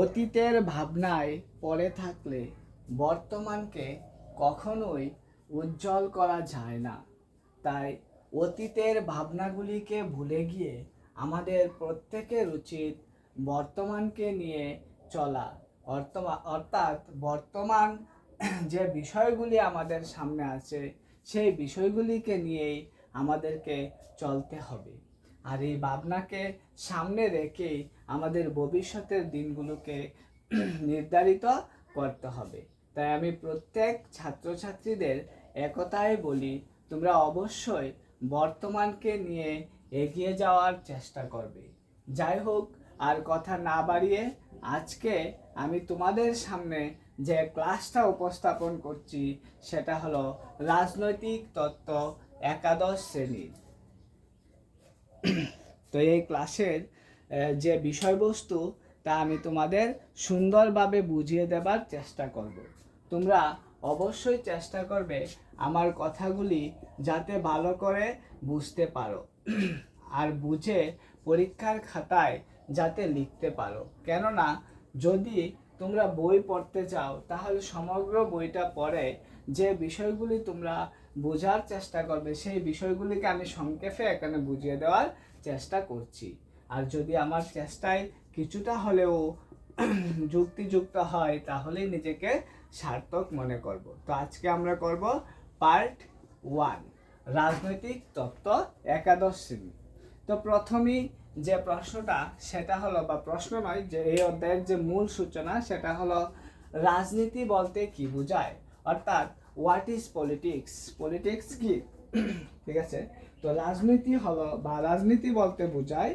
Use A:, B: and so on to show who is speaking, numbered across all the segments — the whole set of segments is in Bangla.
A: অতীতের ভাবনায় পড়ে থাকলে বর্তমানকে কখনোই উজ্জ্বল করা যায় না। তাই অতীতের ভাবনাগুলিকে ভুলে গিয়ে আমাদের প্রত্যেকের উচিত বর্তমানকে নিয়ে চলা। অর্থাৎ বর্তমান যে বিষয়গুলি আমাদের সামনে আছে, সেই বিষয়গুলিকে নিয়েই আমাদেরকে চলতে হবে। আর এই ভাবনাকে সামনে রেখেই আমাদের ভবিষ্যতের দিনগুলোকে নির্ধারিত করতে হবে। তাই আমি প্রত্যেক ছাত্রছাত্রীদের একতায় বলি, তোমরা অবশ্যই বর্তমানকে নিয়ে এগিয়ে যাওয়ার চেষ্টা করবে। যাই হোক, আর কথা না বাড়িয়ে আজকে আমি তোমাদের সামনে যে ক্লাসটা উপস্থাপন করছি, সেটা হলো রাজনৈতিক তত্ত্ব একাদশ শ্রেণির। তো এই ক্লাসের যে বিষয়বস্তু, তা আমি তোমাদের সুন্দরভাবে বুঝিয়ে দেবার চেষ্টা করব। তোমরা অবশ্যই চেষ্টা করবে আমার কথাগুলি যাতে ভালো করে বুঝতে পারো আর বুঝে পরীক্ষার খাতায় যাতে লিখতে পারো। কেননা, যদি তোমরা বই পড়তে চাও, তাহলে সমগ্র বইটা পড়ে যে বিষয়গুলি তোমরা বোঝার চেষ্টা করবে। সেই বিষয়গুলিকে আমি সংক্ষেপে এখানে বুঝিয়ে দেওয়ার চেষ্টা করছি। আর যদি আমার চেষ্টায় কিছুটা হলেও যুক্তিযুক্ত হয়, তাহলেই নিজেকে সার্থক মনে করব। তো আজকে আমরা করব পার্ট ওয়ান রাজনৈতিক তত্ত্ব একাদশ। শ্রেণি তো প্রথমেই যে প্রশ্নটা, সেটা হলো, বা প্রশ্ন নয়, যে এই অধ্যায়ের যে মূল সূচনা, সেটা হলো, রাজনীতি বলতে কি বোঝায়? অর্থাৎ হোয়াট ইজ পলিটিক্স পলিটিক্স কি? ঠিক আছে? তো রাজনীতি হলো বা রাজনীতি বলতে বোঝায়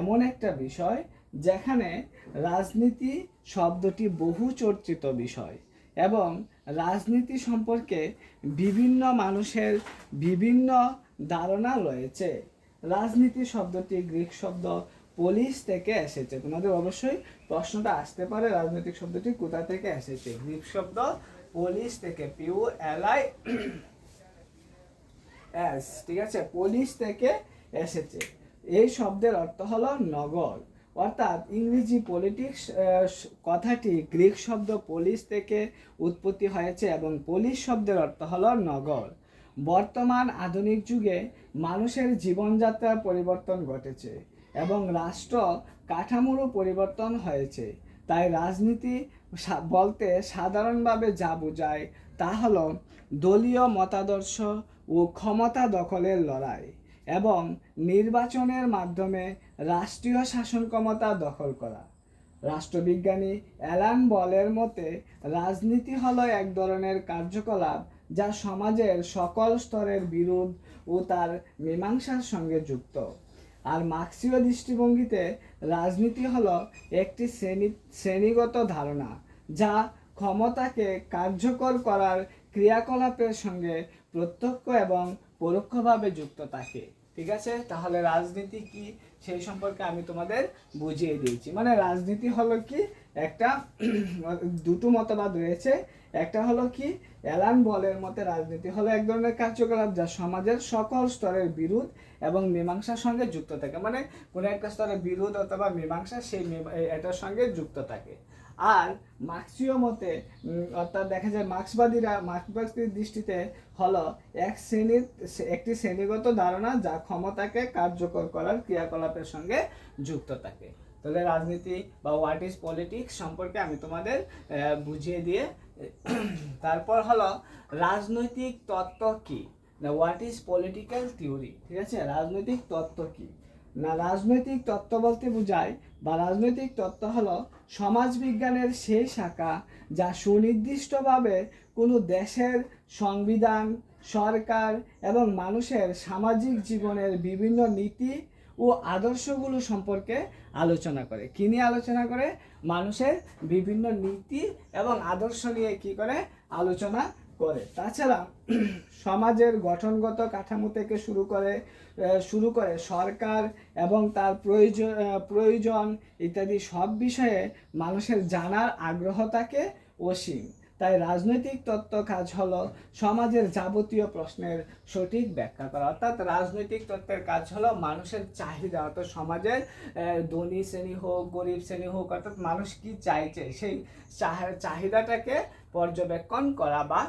A: এমন একটা বিষয় যেখানে রাজনীতি শব্দটি বহু চর্চিত বিষয় এবং রাজনীতি সম্পর্কে বিভিন্ন মানুষের বিভিন্ন ধারণা রয়েছে। রাজনীতি শব্দটি গ্রিক শব্দ পুলিশ থেকে এসেছে। তোমাদের অবশ্যই প্রশ্নটা আসতে পারে, রাজনৈতিক শব্দটি কোথা থেকে এসেছে? গ্রিক শব্দ পুলিশ থেকে পিউ এলআই এস ঠিক আছে? পুলিশ থেকে এসেছে। এই শব্দের অর্থ হলো নগর। অর্থাৎ ইংরেজি পলিটিক্স কথাটি গ্রিক শব্দ পুলিশ থেকে উৎপত্তি হয়েছে এবং পুলিশ শব্দের অর্থ হলো নগর। বর্তমান আধুনিক যুগে মানুষের জীবনযাত্রার পরিবর্তন ঘটেছে এবং রাষ্ট্র কাঠামোরও পরিবর্তন হয়েছে। তাই রাজনীতি বলতে সাধারণভাবে যা বোঝায় তা হল দলীয় মতাদর্শ ও ক্ষমতা দখলের লড়াই এবং নির্বাচনের মাধ্যমে রাষ্ট্রীয় শাসন ক্ষমতা দখল করা। রাষ্ট্রবিজ্ঞানী অ্যালান বলের মতে, রাজনীতি হল এক ধরনের কার্যকলাপ যা সমাজের সকল স্তরের বিরোধ ও তার মীমাংসার সঙ্গে যুক্ত। আর মার্ক্সীয় দৃষ্টিভঙ্গিতে রাজনীতি হলো একটি শ্রেণি, শ্রেণীগত ধারণা, যা ক্ষমতাকে কার্যকর করার ক্রিয়াকলাপের সঙ্গে প্রত্যক্ষ এবং পরোক্ষভাবে যুক্ত থাকে। ঠিক আছে? তাহলে রাজনীতি কি? সেই সম্পর্কে আমি তোমাদের বুঝিয়ে দিয়েছি। মানে রাজনীতি হলো কি? একটা দুটো মতবাদ রয়েছে। একটা হলো কি, অ্যালান বলের মতে রাজনীতি হলো এক ধরনের কার্যকলাপ যা সমাজের সকল স্তরের বিরোধ এবং মীমাংসার সঙ্গে যুক্ত থাকে। মানে কোনো একটা স্তরে বিরোধ অথবা মীমাংসা, সেই এটার সঙ্গে যুক্ত থাকে। আর মার্ক্সীয় মতে অর্থাৎ দেখা যায় মার্ক্সবাদীরা, মার্ক্সবাদীর দৃষ্টিতে হলো এক শ্রেণির একটি শ্রেণীগত ধারণা যা ক্ষমতাকে কার্যকর করার ক্রিয়াকলাপের সঙ্গে যুক্ত থাকে। তাহলে রাজনীতি বা হোয়াট ইজ পলিটিক্স সম্পর্কে আমি তোমাদের বুঝিয়ে দিয়ে তারপর হলো রাজনৈতিক তত্ত্ব কি? না হোয়াট ইজ পলিটিক্যাল থিওরি ঠিক আছে? রাজনৈতিক তত্ত্ব কি? না, রাজনৈতিক তত্ত্ব বলতে বোঝায় বা রাজনৈতিক তত্ত্ব হলো সমাজবিজ্ঞানের সেই শাখা যা সুনির্দিষ্টভাবে কোনো দেশের সংবিধান, সরকার এবং মানুষের সামাজিক জীবনের বিভিন্ন নীতি ও আদর্শগুলো সম্পর্কে আলোচনা করে। কি নিয়ে আলোচনা করে? মানুষের বিভিন্ন নীতি এবং আদর্শ নিয়ে কি করে আলোচনা করে। তাছাড়া সমাজের গঠনগত কাঠামো থেকে শুরু করে শুরু করে সরকার এবং তার প্রয়োজন প্রয়োজন ইত্যাদি সব বিষয়ে মানুষের জানার আগ্রহ থাকে অসীম। তাই রাজনৈতিক তত্ত্ব কাজ হলো সমাজের যাবতীয় প্রশ্নের সঠিক ব্যাখ্যা করা। অর্থাৎ রাজনৈতিক তত্ত্বের কাজ হলো মানুষের চাহিদা, অর্থাৎ সমাজের ধনী শ্রেণি হোক, গরিব শ্রেণি হোক, অর্থাৎ মানুষ কি চাইছে? সেই চাহিদাটাকে পর্যবেক্ষণ করা বা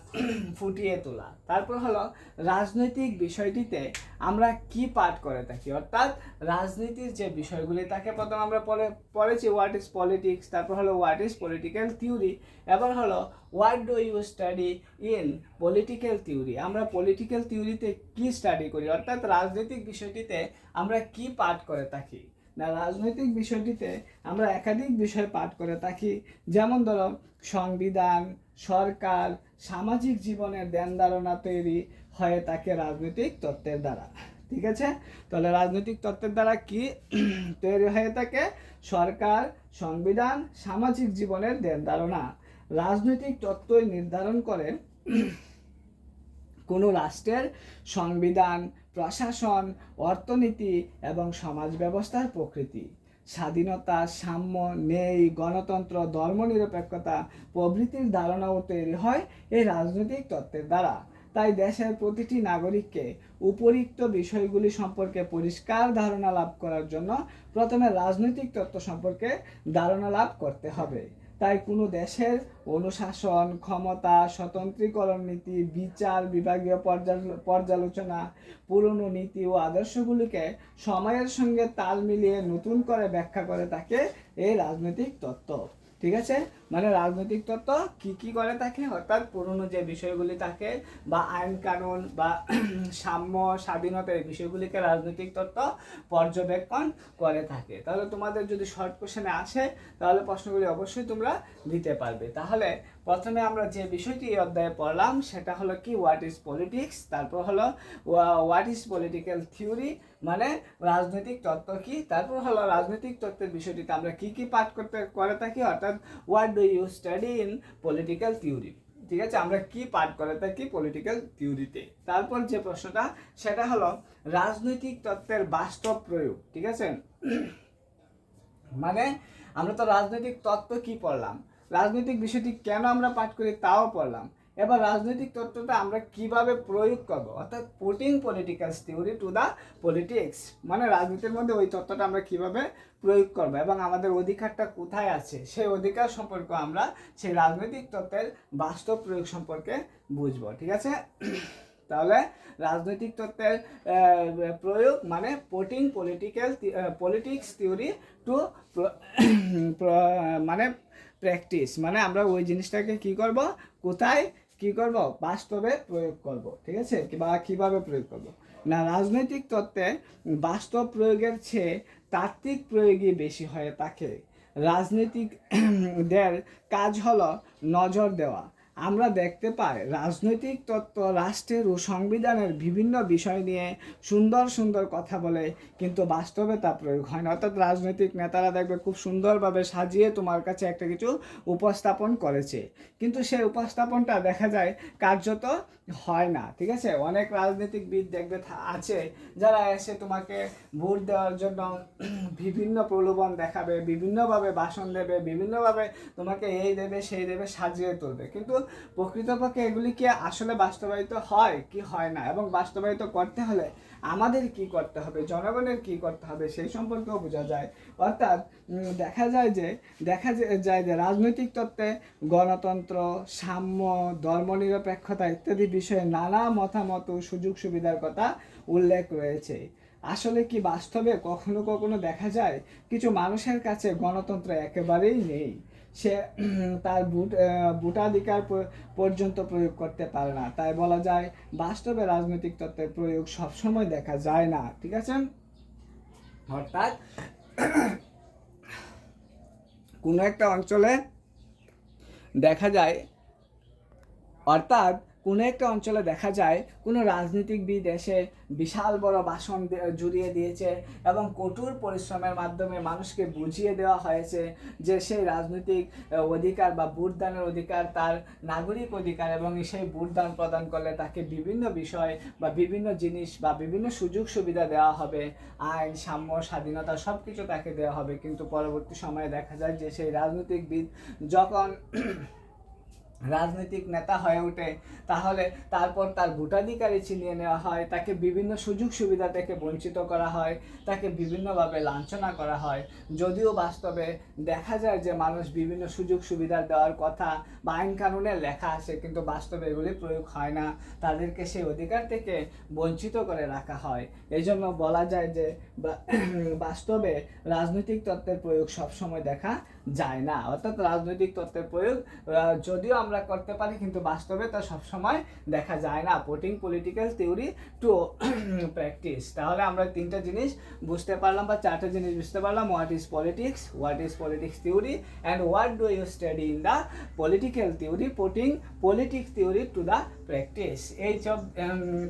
A: ফুটিয়ে তোলা। তারপর হলো রাজনৈতিক বিষয়টিতে আমরা কি পাঠ করে থাকি? অর্থাৎ রাজনীতির যে বিষয়গুলি, তাকে প্রথম আমরা পড়ে পড়েছি হোয়াট ইজ পলিটিক্স তারপর হলো হোয়াট ইজ পলিটিক্যাল থিওরি এবার হলো what do you study in political theory আমরা পলিটিক্যাল থিওরিতে কি স্টাডি করি? অর্থাৎ রাজনৈতিক বিষয়টিতে আমরা কি পাঠ করে থাকি? না রাজনৈতিক বিষয়টিতে আমরা একাধিক বিষয় পাঠ করে থাকি। যেমন ধরো, সংবিধান, সরকার, সামাজিক জীবনের ধ্যান ধারণা তৈরি হয়ে থাকে রাজনৈতিক তত্ত্বের দ্বারা। ঠিক আছে? তাহলে রাজনৈতিক তত্ত্বের দ্বারা কি তৈরি হয়ে থাকে? সরকার, সংবিধান, সামাজিক জীবনের ধ্যান ধারণা। রাজনৈতিক তত্ত্বই নির্ধারণ করে কোনো রাষ্ট্রের সংবিধান, প্রশাসন, অর্থনীতি এবং সমাজ ব্যবস্থার প্রকৃতি। স্বাধীনতা, সাম্য, ন্যায়, গণতন্ত্র, ধর্মনিরপেক্ষতা প্রভৃতির ধারণাও তৈরি হয় এই রাজনৈতিক তত্ত্বের দ্বারা। তাই দেশের প্রতিটি নাগরিককে উপরিক্ত বিষয়গুলি সম্পর্কে পরিষ্কার ধারণা লাভ করার জন্য প্রথমে রাজনৈতিক তত্ত্ব সম্পর্কে ধারণা লাভ করতে হবে। তাই কোনো দেশের অনুশাসন, ক্ষমতা, স্বতন্ত্রীকরণ নীতি, বিচার, বিভাগীয় পর্যালোচনা, পুরনো নীতি ও আদর্শগুলিকে সময়ের সঙ্গে তাল মিলিয়ে নতুন করে ব্যাখ্যা করে তাকে এই রাজনৈতিক তত্ত্ব। ঠিক আছে? মানে রাজনৈতিক তত্ত্ব কি কি করে থাকে? অর্থাৎ পুরনো যে বিষয়গুলি থাকে বা আইন কানুন বা সাম্য স্বাধীনতা এই বিষয়গুলিকে রাজনৈতিক তত্ত্ব, পর্যবেক্ষণ করে থাকে। তাহলে তোমাদের যদি শর্ট কোশ্চেনে আসে, তাহলে প্রশ্নগুলি অবশ্যই তোমরা দিতে পারবে। তাহলে প্রথমে আমরা যে বিষয়টি এই অধ্যায়ে পড়লাম, সেটা হলো কি হোয়াট ইজ পলিটিক্স তারপর হলো হোয়াট ইজ পলিটিক্যাল থিওরি মানে রাজনৈতিক তত্ত্ব কি? তারপর হলো, রাজনৈতিক তত্ত্বের বিষয়টিতে আমরা কি কি পাঠ করতে, করে থাকি? অর্থাৎ what do you study in political theory ঠিক আছে? আমরা কি পাঠ করে থাকি পলিটিক্যাল থিওরিতে তারপর যে প্রশ্নটা, সেটা হলো রাজনৈতিক তত্ত্বের বাস্তব প্রয়োগ, ঠিক আছে? মানে আমরা তো রাজনৈতিক তত্ত্ব কি পড়লাম? রাজনৈতিক বিষয়টি কেন আমরা পাঠ করি তাও পড়লাম। এবার রাজনৈতিক তত্ত্বটা আমরা কীভাবে প্রয়োগ করব? অর্থাৎ putting political theory to the politics মানে রাজনীতির মধ্যে ওই তত্ত্বটা আমরা কীভাবে প্রয়োগ করব এবং আমাদের অধিকারটা কোথায় আছে? সেই অধিকার সম্পর্কে আমরা সেই রাজনৈতিক তত্ত্বের বাস্তব প্রয়োগ সম্পর্কে বুঝব, ঠিক আছে? তাহলে রাজনৈতিক তত্ত্বের প্রয়োগ মানে putting political politics theory to মানে প্র্যাকটিস মানে আমরা ওই জিনিসটাকে কি করব? কোথায় কি করব? বাস্তবে প্রয়োগ করব, ঠিক আছে? বা কীভাবে প্রয়োগ করব? না, রাজনৈতিক তত্ত্বে বাস্তব প্রয়োগের চেয়ে তাত্ত্বিক প্রয়োগই বেশি হয়ে থাকে রাজনীতিকদের কাজ হলো নজর দেওয়া। আমরা দেখতে পাই রাজনৈতিক তত্ত্ব, রাষ্ট্রের ও সংবিধানের বিভিন্ন বিষয় নিয়ে সুন্দর সুন্দর কথা বলে, কিন্তু বাস্তবে তা প্রয়োগ হয় না। অর্থাৎ রাজনৈতিক নেতারা দেখবে খুব সুন্দরভাবে সাজিয়ে তোমার কাছে একটা কিছু উপস্থাপন করেছে। কিন্তু সেই উপস্থাপনটা দেখা যায় কার্যত হয় না, ঠিক আছে? অনেক রাজনীতিকবিদ দেখবে আছে যারা এসে তোমাকে ভোট দেওয়ার জন্য বিভিন্ন প্রলোভন দেখাবে, বিভিন্নভাবে ভাষণ দেবে, বিভিন্নভাবে তোমাকে এই দেবে, সেই দেবে, সাজিয়ে তুলবে। কিন্তু প্রকৃতপক্ষে এগুলি কি আসলে বাস্তবায়িত হয় কি হয় না? এবং বাস্তবায়িত করতে হলে আমাদের কি করতে হবে? জনগণের কি করতে হবে? সেই সম্পর্কেও বোঝা যায়। অর্থাৎ দেখা যায় যে, দেখা যায় যে রাজনৈতিক তত্ত্বে গণতন্ত্র, সাম্য, ধর্মনিরপেক্ষতা ইত্যাদি বিষয়ে নানা মতামত ও সুযোগ সুবিধার কথা উল্লেখ রয়েছে। আসলে কি বাস্তবে কখনো কখনো দেখা যায়, কিছু মানুষের কাছে গণতন্ত্র একেবারেই নেই। সে তার ভোট ভোটাধিকার পর্যন্ত প্রয়োগ করতে পারে না। তাই বলা যায়, বাস্তবে রাজনৈতিক তত্ত্বের প্রয়োগ সবসময় দেখা যায় না। ঠিক আছে? অর্থাৎ, কোনো একটা অঞ্চলে দেখা যায়, অর্থাৎ কোনো একটা অঞ্চলে দেখা যায়, কোনো রাজনীতিকবিদ এসে বিশাল বড় ভাষণ জুড়িয়ে দিয়েছে এবং কঠোর পরিশ্রমের মাধ্যমে মানুষকে বুঝিয়ে দেওয়া হয়েছে যে সেই রাজনৈতিক অধিকার বা ভোটদানের অধিকার, তার নাগরিক অধিকার এবং সেই ভোটদান প্রদান করলে তাকে বিভিন্ন বিষয় বা বিভিন্ন জিনিস বা বিভিন্ন সুযোগ সুবিধা দেওয়া হবে। আইন, সাম্য, স্বাধীনতা সব কিছু তাকে দেওয়া হবে। কিন্তু পরবর্তী সময়ে দেখা যায় যে সেই রাজনৈতিকবিদ যখন রাজনৈতিক নেতা হয়ে ওঠে, তাহলে তারপর তার ভোটাধিকারী ছিনিয়ে নেওয়া হয়, তাকে বিভিন্ন সুযোগ সুবিধা থেকে বঞ্চিত করা হয়, তাকে বিভিন্নভাবে লাঞ্ছনা করা হয়। যদিও বাস্তবে দেখা যায় যে মানুষ বিভিন্ন সুযোগ সুবিধা দেওয়ার কথা বা আইন কানুনে লেখা আছে, কিন্তু বাস্তবে এগুলি প্রয়োগ হয় না। তাদেরকে সেই অধিকার থেকে বঞ্চিত করে রাখা হয়। এই জন্য বলা যায় যে বাস্তবে রাজনৈতিক তত্ত্বের প্রয়োগ সবসময় দেখা যায় না। অর্থাৎ রাজনৈতিক তত্ত্বের প্রয়োগ যদিও আমরা করতে পারি, কিন্তু বাস্তবে তা সবসময় দেখা যায় না। Putting political theory to practice তাহলে আমরা তিনটা জিনিস বুঝতে পারলাম বা চারটা জিনিস বুঝতে পারলাম। What is politics what is politics theory and what do you study in the political theory putting politics theory to the practice এই সব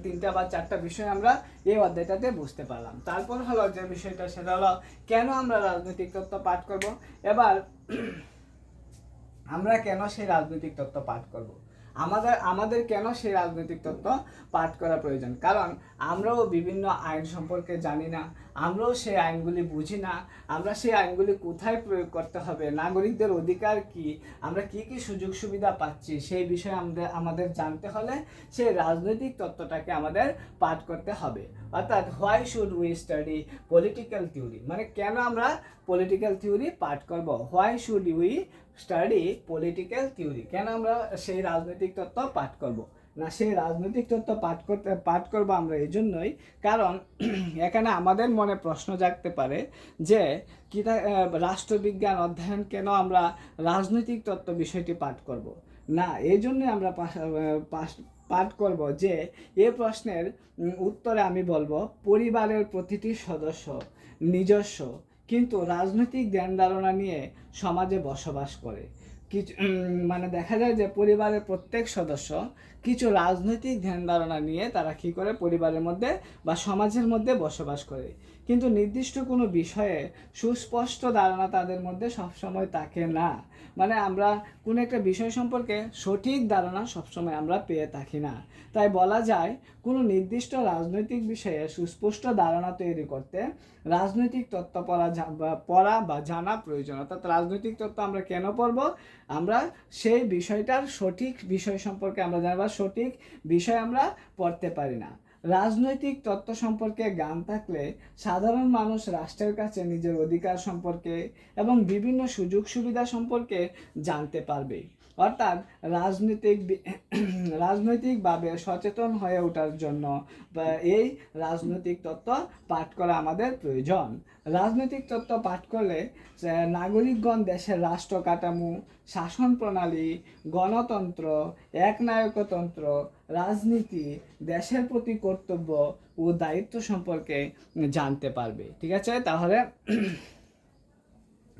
A: তিনটা বা চারটা বিষয় আমরা এই অধ্যায়টাতে বুঝতে পারলাম। তারপর হলো যে বিষয়টা, সেটা হলো কেন আমরা রাজনৈতিক তত্ত্ব পাঠ করব? এবার, আমরা কেন সেই রাজনৈতিক তত্ত্ব পাঠ করব? আমাদের আমাদের কেন সেই রাজনৈতিক তত্ত্ব পাঠ করা প্রয়োজন? কারণ আমরাও বিভিন্ন আইন সম্পর্কে জানি না। আমরাও সেই আইনগুলি বুঝি না। আমরা সেই আইনগুলি কোথায় প্রয়োগ করতে হবে? নাগরিকদের অধিকার কি? আমরা কি কি সুযোগ সুবিধা পাচ্ছি? সেই বিষয়ে আমাদের আমাদের জানতে হলে সেই রাজনৈতিক তত্ত্বটাকে আমাদের পাঠ করতে হবে। অর্থাৎ why should we study political theory মানে কেন আমরা পলিটিক্যাল থিওরি পাঠ করব? Why should we study political theory কেন আমরা সেই রাজনৈতিক তত্ত্ব পাঠ করব? না সেই রাজনৈতিক তত্ত্ব পাঠ করতে, পাঠ করব আমরা এই জন্যই কারণ এখানে আমাদের মনে প্রশ্ন জাগতে পারে যে কি রাষ্ট্রবিজ্ঞান অধ্যয়ন কেন আমরা রাজনৈতিক তত্ত্ব বিষয়টি পাঠ করব? না এই জন্যই আমরা পাঠ করব যে, এ প্রশ্নের উত্তরে আমি বলব, পরিবারের প্রতিটি সদস্য, নিজস্ব কিন্তু রাজনৈতিক ধ্যান ধারণা নিয়ে সমাজে বসবাস করে। কিছু মানে দেখা যায় যে পরিবারের প্রত্যেক সদস্য কিছু রাজনৈতিক ধ্যান ধারণা নিয়ে তারা কী করে পরিবারের মধ্যে বা সমাজের মধ্যে বসবাস করে। কিন্তু নির্দিষ্ট কোনো বিষয়ে সুস্পষ্ট ধারণা তাদের মধ্যে সবসময় থাকে না। মানে আমরা কোনো একটা বিষয় সম্পর্কে সঠিক ধারণা সবসময় আমরা পেয়ে থাকি না। তাই বলা যায়, কোনো নির্দিষ্ট রাজনৈতিক বিষয়ে সুস্পষ্ট ধারণা তৈরি করতে রাজনৈতিক তত্ত্ব পড়া পড়া বা জানা প্রয়োজন। অর্থাৎ রাজনৈতিক তত্ত্ব আমরা কেন পড়ব? আমরা সেই বিষয়টার সঠিক বিষয় সম্পর্কে আমরা জানবার সঠিক বিষয় আমরা পড়তে পারি না। রাজনৈতিক তত্ত্ব সম্পর্কে জ্ঞান থাকলে সাধারণ মানুষ রাষ্ট্রের কাছে নিজের অধিকার সম্পর্কে এবং বিভিন্ন সুযোগ সুবিধা সম্পর্কে জানতে পারবে। অর্থাৎ রাজনৈতিক রাজনৈতিকভাবে সচেতন হয়ে ওঠার জন্য এই রাজনৈতিক তত্ত্ব পাঠ করা আমাদের প্রয়োজন। রাজনৈতিক তত্ত্ব পাঠ করলে নাগরিকগণ দেশের রাষ্ট্র কাঠামো, শাসন প্রণালী, গণতন্ত্র, একনায়কতন্ত্র, রাজনীতি, দেশের প্রতি কর্তব্য ও দায়িত্ব সম্পর্কে জানতে পারবে। ঠিক আছে? তাহলে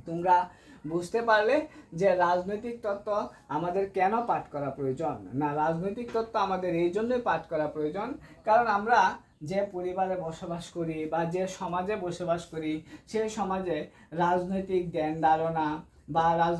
A: তোমরা বুঝতে পারলে যে রাজনৈতিক তত্ত্ব আমাদের কেন পাঠ করা প্রয়োজন? না, রাজনৈতিক তত্ত্ব আমাদের এই জন্যই পাঠ করা প্রয়োজন। কারণ আমরা যে পরিবারে বসবাস করি বা যে সমাজে বসবাস করি, সেই সমাজে রাজনৈতিক জ্ঞান, ধারণা বা রাজ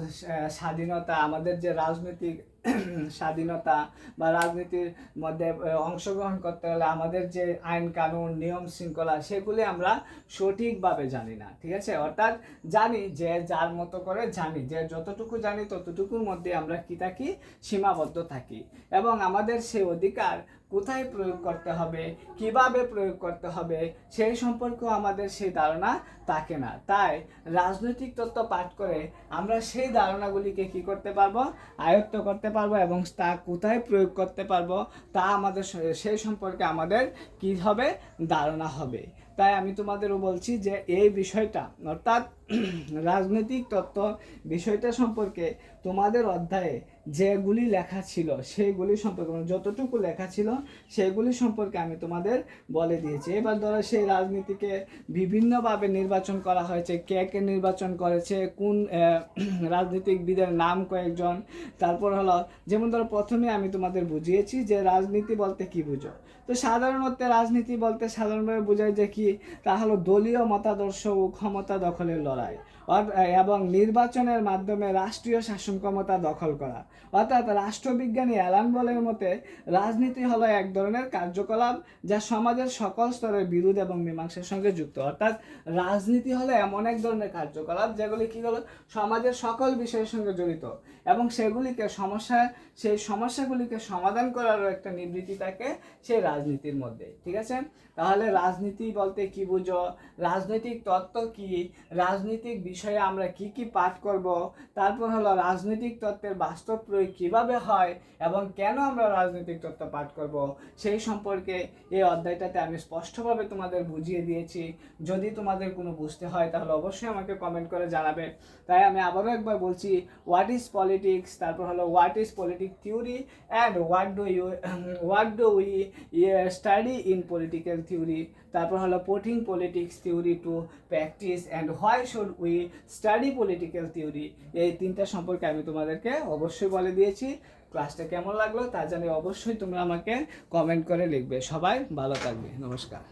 A: স্বাধীনতা, আমাদের যে রাজনৈতিক স্বাধীনতা বা রাজনীতির মধ্যে অংশগ্রহণ করতে হলে আমাদের যে আইন কানুন, নিয়ম শৃঙ্খলা সেগুলি আমরা সঠিকভাবে জানি না, ঠিক আছে? অর্থাৎ জানি যে যার মতো করে জানি, যে যতটুকু জানি ততটুকুর মধ্যে আমরা কি থাকি? সীমাবদ্ধ থাকি। এবং আমাদের সেই অধিকার কোথায় প্রয়োগ করতে হবে, কীভাবে প্রয়োগ করতে হবে, সেই সম্পর্কেও আমাদের সেই ধারণা থাকে না। তাই রাজনৈতিক তত্ত্ব পাঠ করে আমরা সেই ধারণাগুলিকে কি করতে পারব? আয়ত্ত করতে পারব এবং তা কোথায় প্রয়োগ করতে পারব? তা আমাদের সেই সম্পর্কে আমাদের কি হবে? ধারণা হবে। তাই আমি তোমাদেরও বলছি যে এই বিষয়টা, অর্থাৎ রাজনৈতিক তত্ত্ব বিষয়টা সম্পর্কে তোমাদের অধ্যায়ে যেগুলি লেখা ছিল, সেইগুলি সম্পর্কে মানে যতটুকু লেখা ছিল সেগুলি সম্পর্কে আমি তোমাদের বলে দিয়েছি। এবার ধরো সেই রাজনীতিকে বিভিন্নভাবে নির্বাচন করা হয়েছে, কে কে নির্বাচন করেছে, কোন রাজনীতিকবিদের নাম কয়েকজন, তারপর হলো, যেমন ধরো প্রথমে আমি তোমাদের বুঝিয়েছি যে রাজনীতি বলতে কি বুঝো। তো সাধারণত রাজনীতি বলতে সাধারণভাবে বোঝায় যে কি, তা হলো দলীয় মতাদর্শ ও ক্ষমতা দখলের লড়াই। এবং নির্বাচনের মাধ্যমে রাষ্ট্রীয় শাসন ক্ষমতা দখল করা। অর্থাৎ রাষ্ট্রবিজ্ঞানী অ্যালান বলের মতে, রাজনীতি হলো এক ধরনের কার্যকলাপ যা সমাজের সকল স্তরের বিরোধ এবং মীমাংসার সঙ্গে যুক্ত। অর্থাৎ রাজনীতি হলো এমন এক ধরনের কার্যকলাপ যেগুলি কি হলো, সমাজের সকল বিষয়ের সঙ্গে জড়িত এবং সেগুলিকে সমস্যা, সেই সমস্যাগুলিকে সমাধান করারও একটা নিবৃত্তি থাকে সেই রাজনীতির মধ্যে। ঠিক আছে? তাহলে রাজনীতি বলতে কি বুঝো? রাজনৈতিক তত্ত্ব কি? রাজনৈতিক বিষয়ে আমরা কি কি পাঠ করব? তারপর হলো রাজনৈতিক তত্ত্বের বাস্তব প্রয়োগ কীভাবে হয় এবং কেন আমরা রাজনৈতিক তত্ত্ব পাঠ করব? সেই সম্পর্কে এই অধ্যায়টাতে আমি স্পষ্টভাবে তোমাদের বুঝিয়ে দিয়েছি। যদি তোমাদের কোনো বুঝতে হয়, তাহলে অবশ্যই আমাকে কমেন্ট করে জানাবে। তাই আমি আবারও একবার বলছি হোয়াট ইজ পলিটিক্স তারপর হলো what is politic theory and what do you what do we study in political theory তারপর হলো putting politics theory to practice and why should we study political theory এই তিনটা সম্পর্কে আমি তোমাদেরকে অবশ্যই বলে দিয়েছি। ক্লাসটা কেমন লাগল তা জানি অবশ্যই তোমরা আমাকে কমেন্ট করে লিখবে। সবাই ভালো থাকবে। নমস্কার।